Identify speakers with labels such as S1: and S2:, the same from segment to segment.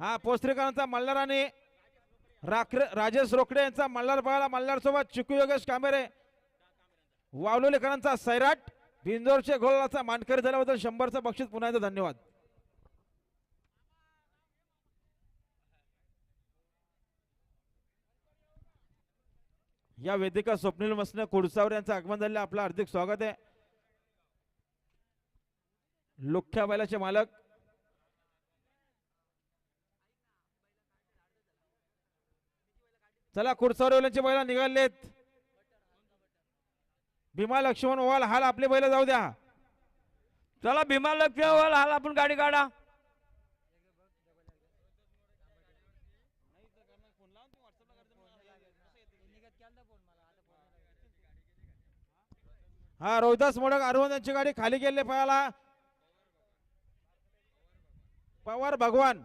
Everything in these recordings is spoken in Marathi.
S1: हा पोस्त्रेकरांचा मल्हार आणि राखरे राजेश रोकडे यांचा मल्हार बघायला मल्हार सोबत चिकू योगेश कामेरे वावलोलेकरांचा सैराट बिंदोरचे गोलाचा मानकरी झाल्याबद्दल शंभरचं बक्षीस पुन्हा एकदा धन्यवाद. या वेदिका स्वप्नील मसने कुडसावर यांचं आगमन झालेलं आपलं हार्दिक स्वागत आहे. लुख्या बैलाचे मालक चला कुडसावरवाल्यांचे बैल निघालेत. भीमा लक्ष्मण ओवाल हाल आपले बैल जाऊ द्या.
S2: चला भीमा लक्ष्मी हाल आपण गाडी काढा.
S1: हा रोहिदास मोडक अरविंद यांची गाडी खाली गेले पळाला पवार भगवान.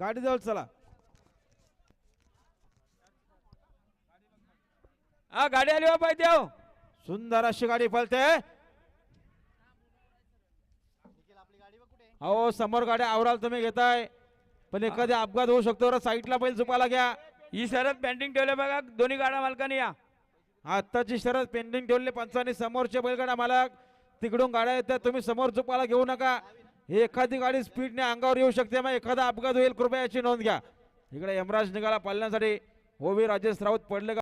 S1: गाडी जवळ चला.
S2: हा गाडी आली हो पाहिजे हो
S1: सुंदर अशी गाडी पळते अहो समोर गाड्या आवराल तुम्ही घेताय पण एखादी अपघात होऊ शकतो साईडला बैल चुकायला घ्या
S2: ही शरद पेंटिंग ठेवले बघा दोन्ही गाड्या मालकाने या
S1: आत्ताची शरद पेंडिंग ठेवले पंचांनी समोरचे बैलगाडा मालक तिकडून गाड्या येतात तुम्ही समोर चुकायला घेऊ नका हे एखादी गाडी स्पीडने अंगावर येऊ शकते मग एखादा अपघात होईल कृपया याची नोंद घ्या इकडे यमराज निघाला पालण्यासाठी ओवी राजेश राऊत पडले